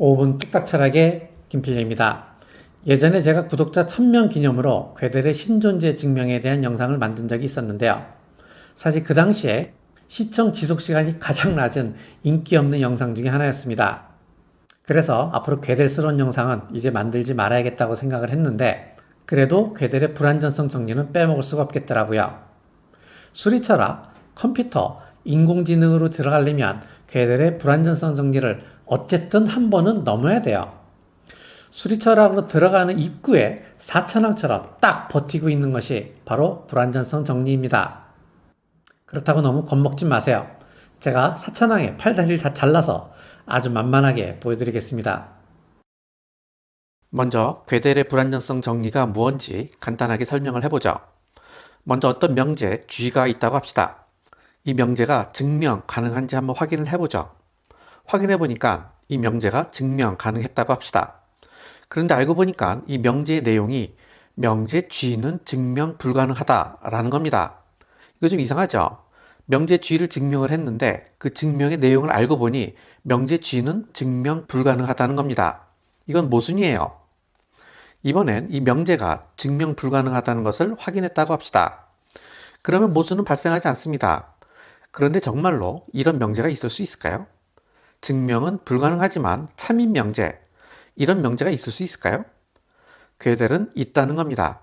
5분 뚝딱철학의 김필래입니다. 예전에 제가 구독자 1000명 기념으로 괴델의 신존재 증명에 대한 영상을 만든 적이 있었는데요. 사실 그 당시에 시청 지속 시간이 가장 낮은 인기 없는 영상 중에 하나였습니다. 그래서 앞으로 괴델스러운 영상은 이제 만들지 말아야겠다고 생각을 했는데 그래도 괴델의 불안전성 정리는 빼먹을 수가 없겠더라고요. 수리철학, 컴퓨터, 인공지능으로 들어가려면 괴델의 불안전성 정리를 어쨌든 한 번은 넘어야 돼요. 수리철학으로 들어가는 입구에 사천왕처럼 딱 버티고 있는 것이 바로 불안전성 정리입니다. 그렇다고 너무 겁먹지 마세요. 제가 사천왕의 팔다리를 다 잘라서 아주 만만하게 보여드리겠습니다. 먼저 괴델의 불안전성 정리가 무언지 간단하게 설명을 해보죠. 먼저 어떤 명제 G가 있다고 합시다. 이 명제가 증명 가능한지 한번 확인을 해보죠. 확인해 보니까 이 명제가 증명 가능했다고 합시다. 그런데 알고 보니까 이 명제의 내용이 명제 G는 증명 불가능하다라는 겁니다. 이거 좀 이상하죠? 명제 G를 증명을 했는데 그 증명의 내용을 알고 보니 명제 G는 증명 불가능하다는 겁니다. 이건 모순이에요. 이번엔 이 명제가 증명 불가능하다는 것을 확인했다고 합시다. 그러면 모순은 발생하지 않습니다. 그런데 정말로 이런 명제가 있을 수 있을까요? 증명은 불가능하지만 참인 명제, 이런 명제가 있을 수 있을까요? 괴델은 있다는 겁니다.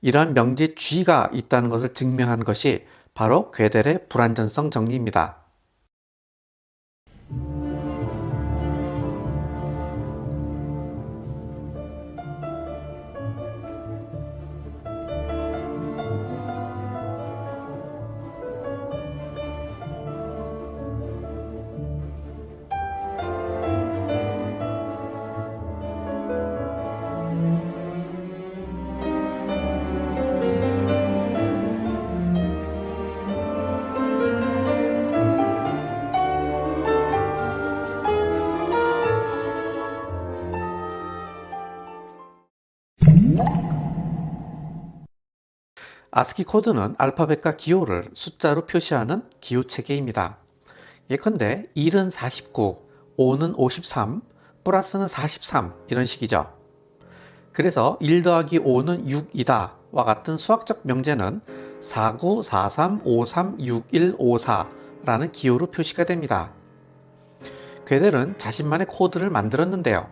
이러한 명제 G가 있다는 것을 증명한 것이 바로 괴델의 불완전성 정리입니다. 아스키 코드는 알파벳과 기호를 숫자로 표시하는 기호 체계입니다. 예컨대 1은 49, 5는 53, 플러스는 43 이런 식이죠. 그래서 1 더하기 5는 6이다 와 같은 수학적 명제는 49, 43, 53, 61, 54라는 기호로 표시가 됩니다. 괴델은 자신만의 코드를 만들었는데요.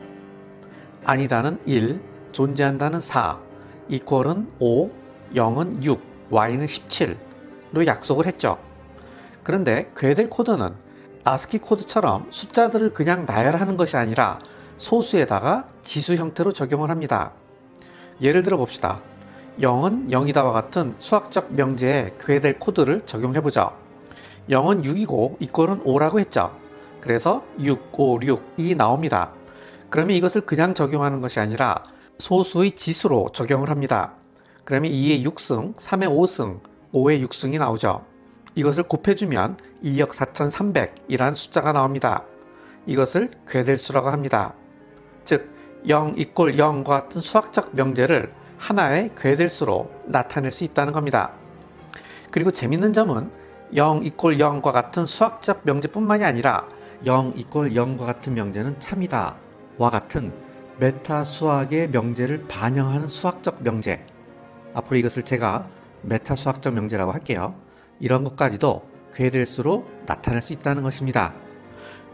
아니다는 1, 존재한다는 4, 이퀄은 5, 0은 6, y는 17로 약속을 했죠. 그런데 괴델 코드는 아스키 코드처럼 숫자들을 그냥 나열하는 것이 아니라 소수에다가 지수 형태로 적용을 합니다. 예를 들어 봅시다. 0은 0이다와 같은 수학적 명제에 괴델 코드를 적용해 보죠. 0은 6이고 이꼴은 5라고 했죠. 그래서 6, 5, 6이 나옵니다. 그러면 이것을 그냥 적용하는 것이 아니라 소수의 지수로 적용을 합니다. 그러면 2의 6승, 3의 5승, 5의 6승이 나오죠. 이것을 곱해주면 2억 4,300이라는 숫자가 나옵니다. 이것을 괴델수라고 합니다. 즉, 0 이꼴 0과 같은 수학적 명제를 하나의 괴델수로 나타낼 수 있다는 겁니다. 그리고 재밌는 점은 0 이꼴 0과 같은 수학적 명제뿐만이 아니라 0 이꼴 0과 같은 명제는 참이다 와 같은 메타 수학의 명제를 반영하는 수학적 명제 앞으로 이것을 제가 메타 수학적 명제라고 할게요. 이런 것까지도 괴델수로 나타낼 수 있다는 것입니다.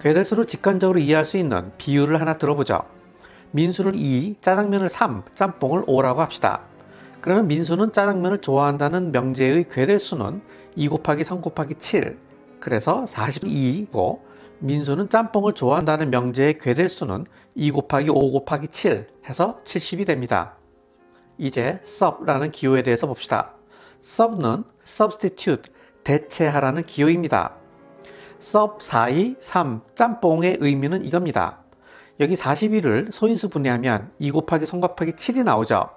괴델수를 직관적으로 이해할 수 있는 비유를 하나 들어보죠. 민수를 2, 짜장면을 3, 짬뽕을 5라고 합시다. 그러면 민수는 짜장면을 좋아한다는 명제의 괴델수는 2 곱하기 3 곱하기 7, 그래서 42이고 민수는 짬뽕을 좋아한다는 명제의 괴델수는 2 곱하기 5 곱하기 7 해서 70이 됩니다. 이제 sub라는 기호에 대해서 봅시다. sub는 substitute, 대체하라는 기호입니다. sub 42, 3, 짬뽕의 의미는 이겁니다. 여기 41을 소인수 분해하면 2 곱하기 3 곱하기 7이 나오죠.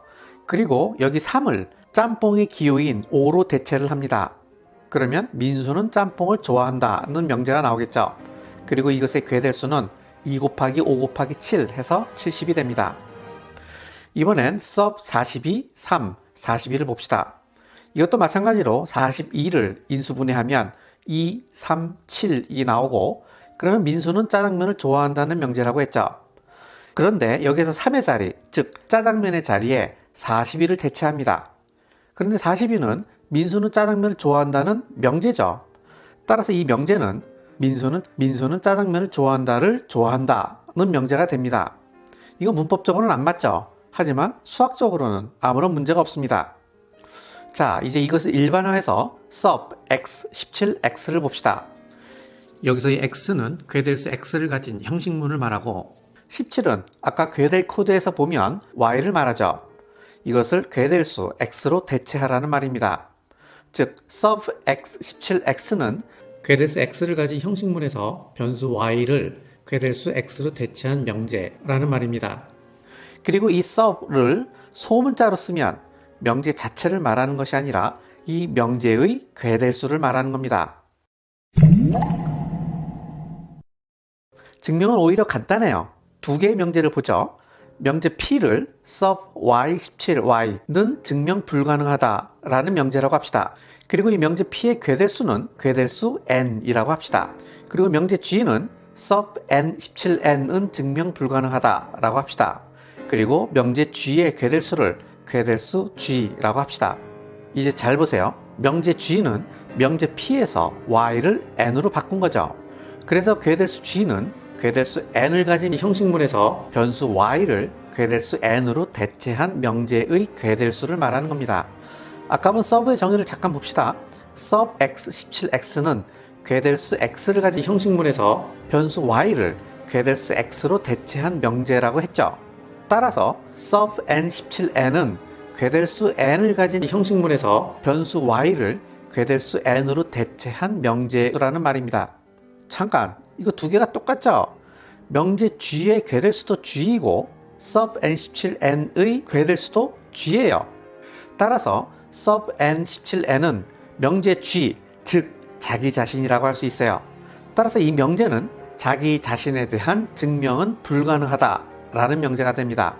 그리고 여기 3을 짬뽕의 기호인 5로 대체를 합니다. 그러면 민수는 짬뽕을 좋아한다는 명제가 나오겠죠. 그리고 이것의 괴del수는 2 곱하기 5 곱하기 7 해서 70이 됩니다. 이번엔 sub 42, 3, 41을 봅시다. 이것도 마찬가지로 42를 인수분해하면 2, 3, 7이 나오고 그러면 민수는 짜장면을 좋아한다는 명제라고 했죠. 그런데 여기서 3의 자리, 즉 짜장면의 자리에 42를 대체합니다. 그런데 42는 민수는 짜장면을 좋아한다는 명제죠. 따라서 이 명제는 민수는 민수는 짜장면을 좋아한다를 좋아한다는 명제가 됩니다. 이거 문법적으로는 안 맞죠. 하지만 수학적으로는 아무런 문제가 없습니다. 자, 이제 이것을 일반화해서 sub x 17x를 봅시다. 여기서 이 x는 괴델수 x를 가진 형식문을 말하고 17은 아까 괴델 코드에서 보면 y를 말하죠. 이것을 괴델수 x로 대체하라는 말입니다. 즉 sub x 17x는 괴델수 x를 가진 형식문에서 변수 y를 괴델수 x로 대체한 명제라는 말입니다. 그리고 이 sub를 소문자로 쓰면 명제 자체를 말하는 것이 아니라 이 명제의 괴델수를 말하는 겁니다. 증명은 오히려 간단해요. 두 개의 명제를 보죠. 명제 P를 sub y17y는 증명 불가능하다라는 명제라고 합시다. 그리고 이 명제 P의 괴del수는 괴del수 n이라고 합시다. 그리고 명제 G는 sub n17n은 증명 불가능하다라고 합시다. 그리고 명제 G의 괴del수를 괴del수 G라고 합시다. 이제 잘 보세요. 명제 G는 명제 P에서 y를 n으로 바꾼 거죠. 그래서 괴del수 G는 괴del수 n을 가진 형식문에서 변수 y를 괴del수 n으로 대체한 명제의 괴del수를 말하는 겁니다. 아까 본 서브의 정의를 잠깐 봅시다. sub x 17x는 괴델수 x를 가진 형식문에서 변수 y를 괴델수 x로 대체한 명제라고 했죠. 따라서 sub n 17n은 괴델수 n을 가진 형식문에서 변수 y를 괴델수 n으로 대체한 명제라는 말입니다. 잠깐, 이거 두 개가 똑같죠? 명제 g의 괴델수도 g이고 sub n17n의 괴델수도 g예요. 따라서 sub n17n은 명제 g, 즉 자기 자신이라고 할 수 있어요. 따라서 이 명제는 자기 자신에 대한 증명은 불가능하다 라는 명제가 됩니다.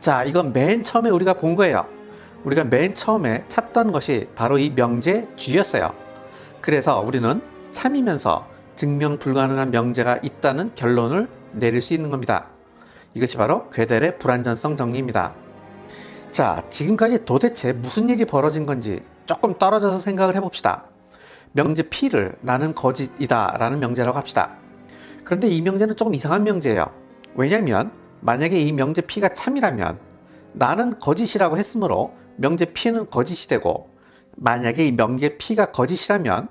자, 이건 맨 처음에 우리가 본 거예요. 우리가 맨 처음에 찾던 것이 바로 이 명제 G였어요. 그래서 우리는 참이면서 증명 불가능한 명제가 있다는 결론을 내릴 수 있는 겁니다. 이것이 바로 괴델의 불완전성 정리입니다. 자, 지금까지 도대체 무슨 일이 벌어진 건지 조금 떨어져서 생각을 해봅시다. 명제 P를 나는 거짓이다 라는 명제라고 합시다. 그런데 이 명제는 조금 이상한 명제예요. 왜냐하면 만약에 이 명제 P가 참이라면 나는 거짓이라고 했으므로 명제 P는 거짓이 되고 만약에 이 명제 P가 거짓이라면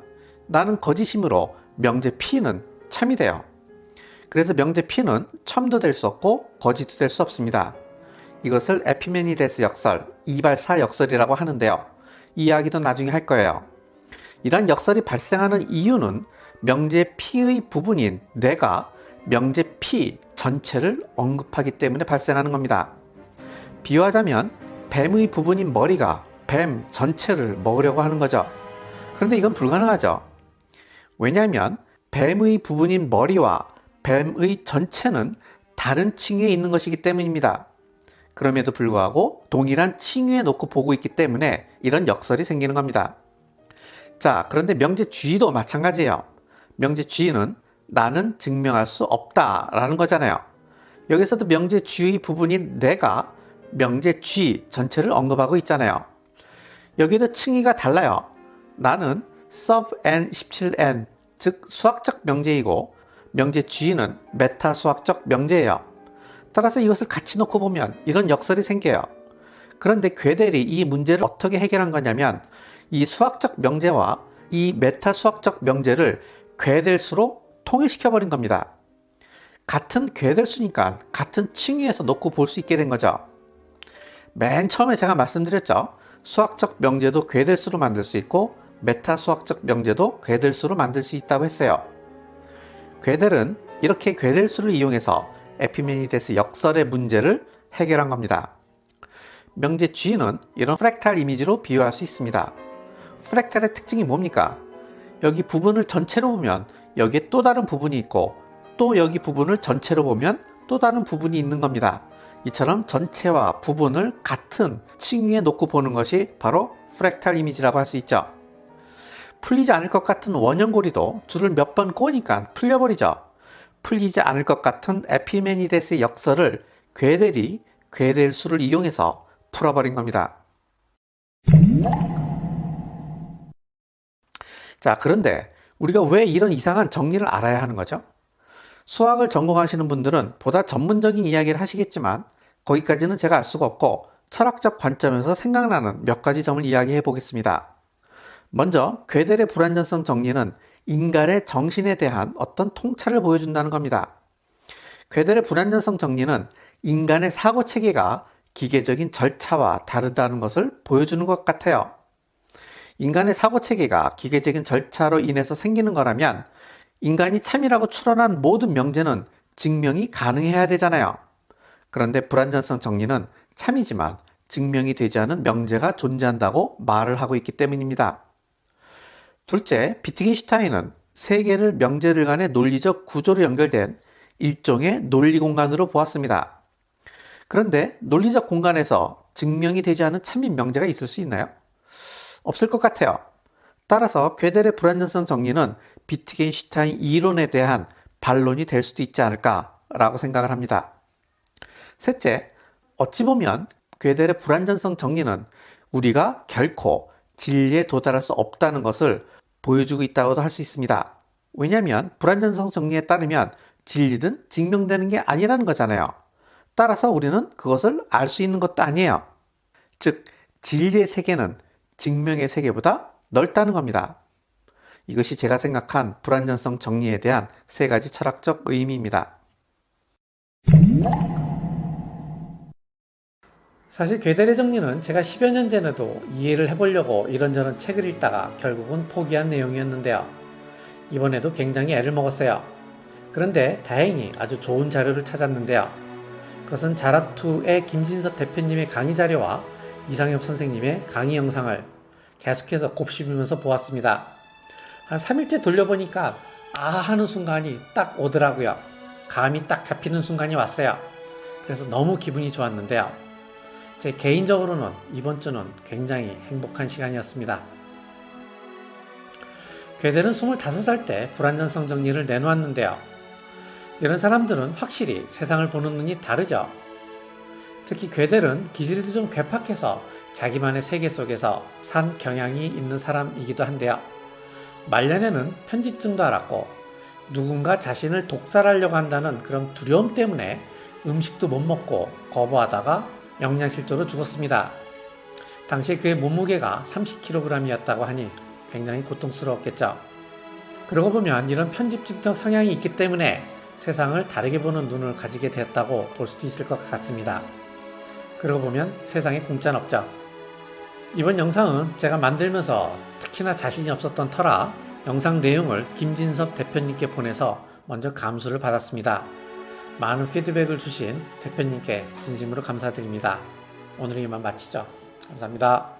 나는 거짓이므로 명제 P는 참이 돼요. 그래서 명제 P는 참도 될 수 없고 거짓도 될 수 없습니다. 이것을 에피메니데스 역설, 이발사 역설이라고 하는데요. 이 이야기도 나중에 할 거예요. 이러한 역설이 발생하는 이유는 명제 P의 부분인 내가 명제 P 전체를 언급하기 때문에 발생하는 겁니다. 비유하자면 뱀의 부분인 머리가 뱀 전체를 먹으려고 하는 거죠. 그런데 이건 불가능하죠. 왜냐하면 뱀의 부분인 머리와 뱀의 전체는 다른 층위에 있는 것이기 때문입니다. 그럼에도 불구하고 동일한 층위에 놓고 보고 있기 때문에 이런 역설이 생기는 겁니다. 자, 그런데 명제 G도 마찬가지예요. 명제 G는 나는 증명할 수 없다라는 거잖아요. 여기서도 명제 G의 부분인 내가 명제 G 전체를 언급하고 있잖아요. 여기도 층위가 달라요. 나는 sub n17n 즉 수학적 명제이고 명제 G는 메타 수학적 명제예요. 따라서 이것을 같이 놓고 보면 이런 역설이 생겨요. 그런데 괴델이 이 문제를 어떻게 해결한 거냐면 이 수학적 명제와 이 메타 수학적 명제를 괴델수로 통일시켜 버린 겁니다. 같은 괴델수니까 같은 층위에서 놓고 볼 수 있게 된 거죠. 맨 처음에 제가 말씀드렸죠. 수학적 명제도 괴델수로 만들 수 있고 메타 수학적 명제도 괴델수로 만들 수 있다고 했어요. 괴델은 이렇게 괴델수를 이용해서 에피메니데스 역설의 문제를 해결한 겁니다. 명제 G는 이런 프랙탈 이미지로 비유할 수 있습니다. 프랙탈의 특징이 뭡니까? 여기 부분을 전체로 보면 여기에 또 다른 부분이 있고 또 여기 부분을 전체로 보면 또 다른 부분이 있는 겁니다. 이처럼 전체와 부분을 같은 층위에 놓고 보는 것이 바로 프랙탈 이미지라고 할 수 있죠. 풀리지 않을 것 같은 원형고리도 줄을 몇 번 꼬니까 풀려버리죠. 풀리지 않을 것 같은 에피메니데스의 역설을 괴델이 괴델 수를 이용해서 풀어버린 겁니다. 자, 그런데 우리가 왜 이런 이상한 정리를 알아야 하는 거죠? 수학을 전공하시는 분들은 보다 전문적인 이야기를 하시겠지만 거기까지는 제가 알 수가 없고 철학적 관점에서 생각나는 몇 가지 점을 이야기해 보겠습니다. 먼저 괴델의 불완전성 정리는 인간의 정신에 대한 어떤 통찰을 보여준다는 겁니다. 괴델의 불완전성 정리는 인간의 사고 체계가 기계적인 절차와 다르다는 것을 보여주는 것 같아요. 인간의 사고 체계가 기계적인 절차로 인해서 생기는 거라면 인간이 참이라고 추론한 모든 명제는 증명이 가능해야 되잖아요. 그런데 불완전성 정리는 참이지만 증명이 되지 않은 명제가 존재한다고 말을 하고 있기 때문입니다. 둘째, 비트겐슈타인은 세계를 명제들 간의 논리적 구조로 연결된 일종의 논리 공간으로 보았습니다. 그런데 논리적 공간에서 증명이 되지 않은 참인 명제가 있을 수 있나요? 없을 것 같아요. 따라서 괴델의 불완전성 정리는 비트겐슈타인 이론에 대한 반론이 될 수도 있지 않을까라고 생각을 합니다. 셋째, 어찌 보면 괴델의 불완전성 정리는 우리가 결코 진리에 도달할 수 없다는 것을 보여주고 있다고도 할 수 있습니다. 왜냐하면 불완전성 정리에 따르면 진리든 증명되는 게 아니라는 거잖아요. 따라서 우리는 그것을 알 수 있는 것도 아니에요. 즉, 진리의 세계는 증명의 세계보다 넓다는 겁니다. 이것이 제가 생각한 불완전성 정리에 대한 세 가지 철학적 의미입니다. 사실 괴델의 정리는 제가 10여 년 전에도 이해를 해보려고 이런저런 책을 읽다가 결국은 포기한 내용이었는데요. 이번에도 굉장히 애를 먹었어요. 그런데 다행히 아주 좋은 자료를 찾았는데요. 그것은 자라투의 김진섭 대표님의 강의 자료와 이상엽 선생님의 강의 영상을 계속해서 곱씹으면서 보았습니다. 한 3일째 돌려보니까 아 하는 순간이 딱 오더라고요. 감이 딱 잡히는 순간이 왔어요. 그래서 너무 기분이 좋았는데요. 제 개인적으로는 이번 주는 굉장히 행복한 시간이었습니다. 괴델은 25살 때 불안전성 정리를 내놓았는데요. 이런 사람들은 확실히 세상을 보는 눈이 다르죠. 특히 괴델은 기질도 좀 괴팍해서 자기만의 세계 속에서 산 경향이 있는 사람이기도 한데요. 말년에는 편집증도 알았고 누군가 자신을 독살하려고 한다는 그런 두려움 때문에 음식도 못 먹고 거부하다가 영양실조로 죽었습니다. 당시 그의 몸무게가 30kg이었다고 하니 굉장히 고통스러웠겠죠. 그러고 보면 이런 편집증적 성향이 있기 때문에 세상을 다르게 보는 눈을 가지게 되었다고 볼 수도 있을 것 같습니다. 그러고 보면 세상에 공짜는 없죠. 이번 영상은 제가 만들면서 특히나 자신이 없었던 터라 영상 내용을 김진섭 대표님께 보내서 먼저 감수를 받았습니다. 많은 피드백을 주신 대표님께 진심으로 감사드립니다. 오늘은 이만 마치죠. 감사합니다.